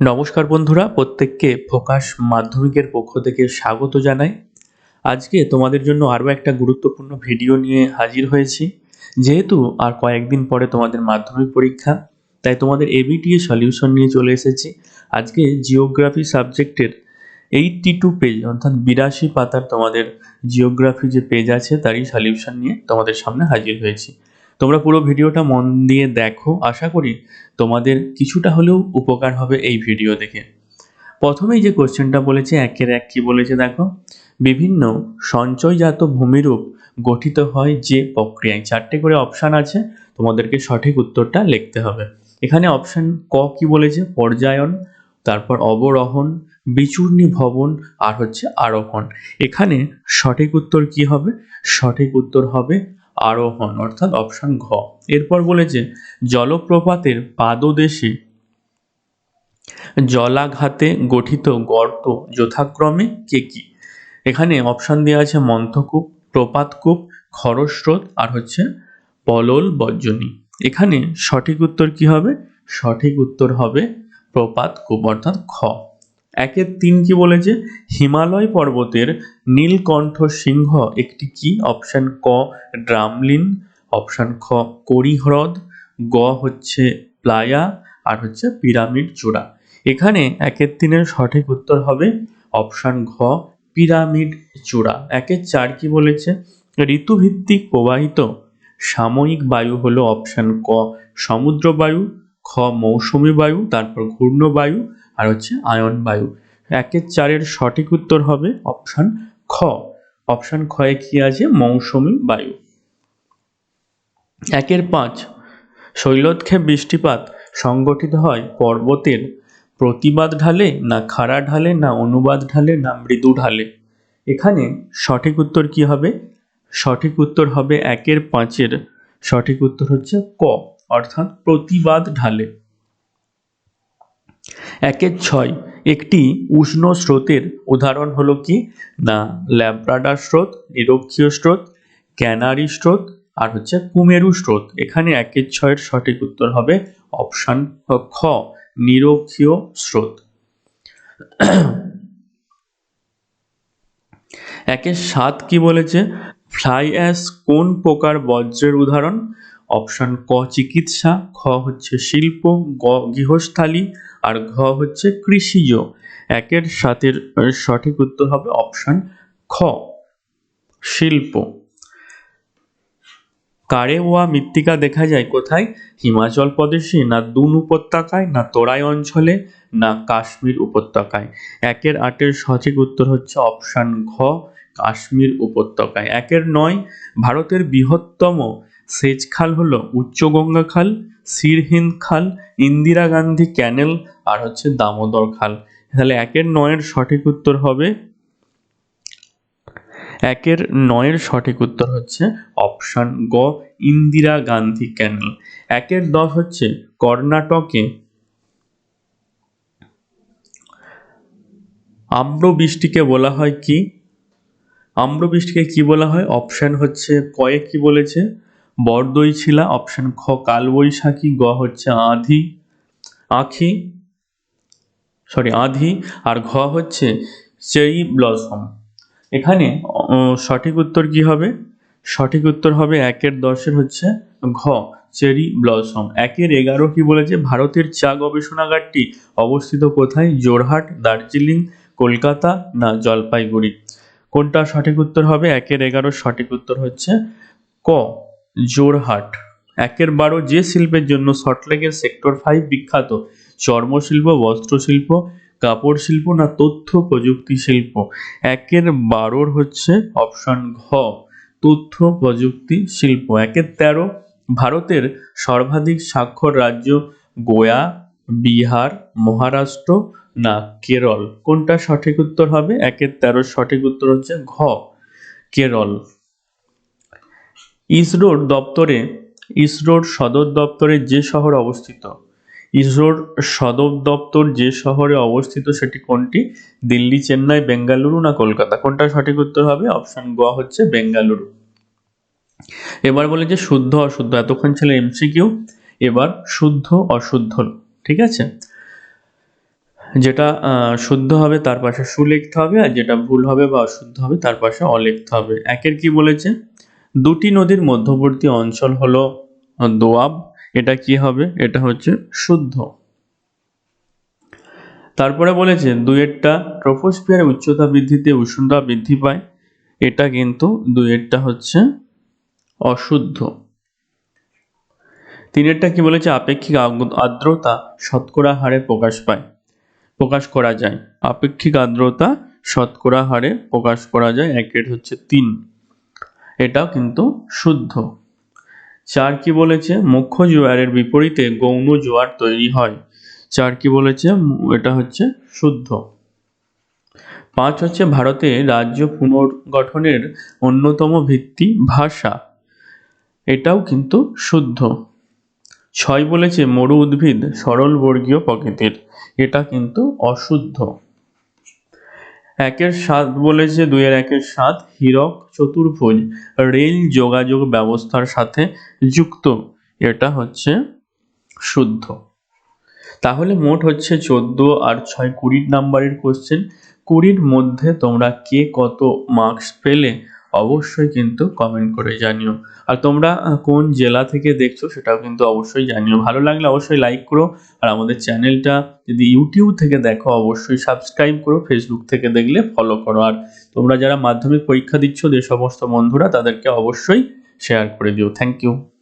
নমস্কার বন্ধুরা, প্রত্যেককে ফোকাস মাধ্যমিকের পক্ষ থেকে স্বাগত জানাই। আজকে তোমাদের জন্য আরও একটা গুরুত্বপূর্ণ ভিডিও নিয়ে হাজির হয়েছি। যেহেতু আর কয়েকদিন পরে তোমাদের মাধ্যমিক পরীক্ষা, তাই তোমাদের এবিটিএ সলিউশন নিয়ে চলে এসেছি। আজকে জিওগ্রাফি সাবজেক্টের এইটটি টু পেজ, অর্থাৎ বিরাশি পাতার তোমাদের জিওগ্রাফি যে পেজ আছে, তারই সলিউশন নিয়ে তোমাদের সামনে হাজির হয়েছি। তোমরা পুরো ভিডিওটা মন দিয়ে দেখো। আশা করি তোমাদের কিছুটা হলেও উপকার হবে এই ভিডিও দেখে। প্রথমেই যে কোশ্চেনটা বলেছে, একের এক কি বলেছে দেখো? বিভিন্ন সঞ্চয়জাত ভূমিরূপ গঠিত হয় যে প্রক্রিয়ায়। চারটে করে অপশান আছে, তোমাদেরকে সঠিক উত্তরটা লিখতে হবে। এখানে অপশান ক কি বলেছে? পর্যায়ন, তারপর অবরোহণ, বিচূর্ণী ভবন আর হচ্ছে আরোহণ। এখানে সঠিক উত্তর কি হবে? সঠিক উত্তর হবে আরোহণ, অর্থাৎ অপশন ঘ। এরপর বলেছে, জলপ্রপাতের পাদদেশে জলাঘাতে গঠিত গর্ত যথাক্রমে কে কি? এখানে অপশন দেওয়া আছে মন্থকূপ, প্রপাতকূপ, খরস্রোত আর হচ্ছে পলল বজ্জনী এখানে সঠিক উত্তর কি হবে? সঠিক উত্তর হবে প্রপাতকূপ, অর্থাৎ খ। একের তিন কি বলেছে? হিমালয় পর্বতের নীলকণ্ঠ সিংহ একটি কি? অপশান ক, ড্রামলিন। অপশান খ, করিহ্রদ। গ হচ্ছে প্লায়া, আর হচ্ছে পিরামিড চূড়া। এখানে একের তিনের সঠিক উত্তর হবে অপশান ঘ, পিরামিড চূড়া। একের চার কি বলেছে? ঋতুভিত্তিক প্রবাহিত সাময়িক বায়ু হলো অপশান ক সমুদ্র বায়ু খ, মৌসুমী বায়ু, তারপর ঘূর্ণবায়ু আর হচ্ছে আয়ন বায়ু। একের চারের সঠিক উত্তর হবে অপশান খ। অপশান খয়ে কি আছে? মৌসুমী বায়ু। একের পাঁচ শৈলক্ষেপ বৃষ্টিপাত সংগঠিত হয় পর্বতের। প্রতিবাদ ঢালে না খাড়া ঢালে, না অনুবাদ ঢালে, না মৃদু ঢালে। এখানে সঠিক উত্তর কি হবে? সঠিক উত্তর হবে একের পাঁচের। সঠিক উত্তর হচ্ছে ক। অর্থাৎ প্রতিবাদ ঢালে। একের ছয়, একটি উষ্ণ স্রোতের উদাহরণ হলো কি? না ল্যাব্রাডার স্রোত, নিরক্ষীয় স্রোত, ক্যানারি স্রোত, আর হচ্ছে কুমেরু স্রোত। এখানে একের ছয়ের সঠিক উত্তর হবে অপশান খ, নিরক্ষীয় স্রোত। একের সাত কি বলেছে? ফ্লাই অ্যাশ কোন প্রকার বজ্রের উদাহরণ? অপশান ক চিকিৎসা খ হচ্ছে শিল্প, গ গৃহস্থালী, আর ঘ হচ্ছে কৃষিজ। একের সাতের সঠিক উত্তর হবে অপশান খ, শিল্প। কারেওয়া মৃত্তিকা দেখা যায় কোথায়? হিমাচল প্রদেশে, না দুন উপত্যকায়, না তোরাই অঞ্চলে, না কাশ্মীর উপত্যকায়। একের আটের সঠিক উত্তর হচ্ছে অপশান ঘ, কাশ্মীর উপত্যকায়। একের নয়, ভারতের বৃহত্তম সেচ খাল হলো উচ্চগঙ্গা খাল, সিরহিন্দ খাল, ইন্দিরা গান্ধী ক্যানেল আর হচ্ছে দামোদর খাল। তাহলে একের নয়ের সঠিক উত্তর হবে, একের নয়ের সঠিক উত্তর হচ্ছে অপশান গ, ইন্দিরা গান্ধী ক্যানেল। একের দশ হচ্ছে কর্ণাটকে আম্রবৃষ্টিকে বলা হয় কি? আম্রবৃষ্টিকে কি বলা হয়? অপশান হচ্ছে কয়ে কি বলেছে? বরদই ছিলা অপশান খ, কালবৈশাখী, গ হচ্ছে আধি, আখি সরি আধি, আর ঘ হচ্ছে চেরি ব্লসম। এখানে সঠিক উত্তর কি হবে? সঠিক উত্তর হবে একের দশের হচ্ছে ঘ, চেরি ব্লসম। একের এগারো কি বলেছে? ভারতের চা গবেষণাগারটি অবস্থিত কোথায়? জোরহাট দার্জিলিং, কলকাতা না জলপাইগুড়ি? কোনটা সঠিক উত্তর হবে? একের এগারো সঠিক উত্তর হচ্ছে ক। জোরহাট। একের বারো যে শিল্পের জন্য সল্টলেকের সেক্টর ফাইভ বিখ্যাত, চর্মশিল্প, বস্ত্রশিল্প, কাপড় শিল্প না তথ্য প্রযুক্তি শিল্প? একের বারোর হচ্ছে অপশন ঘ, তথ্য প্রযুক্তি শিল্প। একের তেরো, ভারতের সর্বাধিক স্বাক্ষর রাজ্য গোয়া, বিহার, মহারাষ্ট্র না কেরল? কোনটা সঠিক উত্তর হবে? একের তেরোর সঠিক উত্তর হচ্ছে ঘ, কেরল। ইসরোর দপ্তরে, ইসরোর সদর দপ্তরে যে শহর অবস্থিত, ইসরোর সদর দপ্তর যে শহরে অবস্থিত সেটি কোনটি? দিল্লি, চেন্নাই, বেঙ্গালুরু না কলকাতা? কোনটা সঠিক উত্তর হবে? অপশন গ হচ্ছে বেঙ্গালুরু। এবার বলে যে শুদ্ধ অশুদ্ধ, এতক্ষণ ছিল এমসিকিউ এবার শুদ্ধ অশুদ্ধ, ঠিক আছে? যেটা শুদ্ধ হবে তার পাশে সু লিখতে হবে, আর যেটা ভুল হবে বা অশুদ্ধ হবে তার পাশে অ লিখতে হবে। একের কি বলেছে? দুটি নদীর মধ্যবর্তী অঞ্চল হলো দোয়াব, এটা কি হবে? এটা হচ্ছে শুদ্ধ। তারপরে বলেছে, দুয়েরটা ট্রোপোস্ফিয়ারের উচ্চতা বৃদ্ধিতে উষ্ণতা বৃদ্ধি পায়, এটা কিন্তু দুয়েরটা হচ্ছে অশুদ্ধ। তিনেরটা কি বলেছে? আপেক্ষিক আর্দ্রতা শতকরা হারে প্রকাশ পায়, প্রকাশ করা যায়। আপেক্ষিক আর্দ্রতা শতকরা হারে প্রকাশ করা যায়, একের হচ্ছে তিন। এটাও কিন্তু শুদ্ধ। চার কি বলেছে? মুখ্য জোয়ারের বিপরীতে গৌণ জোয়ার তৈরি হয়। চার কি বলেছে? এটা হচ্ছে শুদ্ধ। পাঁচ হচ্ছে ভারতে রাজ্য পুনর্গঠনের অন্যতম ভিত্তি ভাষা। এটাও কিন্তু শুদ্ধ। ছয় বলেছে মরু উদ্ভিদ সরল বর্গীয় প্রকৃতির। এটা কিন্তু অশুদ্ধ। একের সাত বলেছে, দুইয়ের একের সাত, হীরক চতুর্ভুজ, রেল যোগাযোগ ব্যবস্থার সাথে যুক্ত। এটা হচ্ছে শুদ্ধ। তাহলে মোট হচ্ছে চোদ্দ আর ছয় কুড়ির নাম্বারের কোশ্চেন কুড়ির মধ্যে তোমরা কে কত মার্কস পেলে? অবশ্যই কিন্তু কমেন্ট করে জানিও। আর তোমরা কোন জেলা থেকে দেখছ সেটাও কিন্তু অবশ্যই জানিও। ভালো লাগলে অবশ্যই লাইক করো। আর আমাদের চ্যানেলটা যদি ইউটিউব থেকে দেখো, অবশ্যই সাবস্ক্রাইব করো। ফেসবুক থেকে দেখলে ফলো করো। আর তোমরা যারা মাধ্যমিক পরীক্ষা দিচ্ছ যে সমস্ত বন্ধুরা, তাদেরকে অবশ্যই শেয়ার করে দিও। Thank you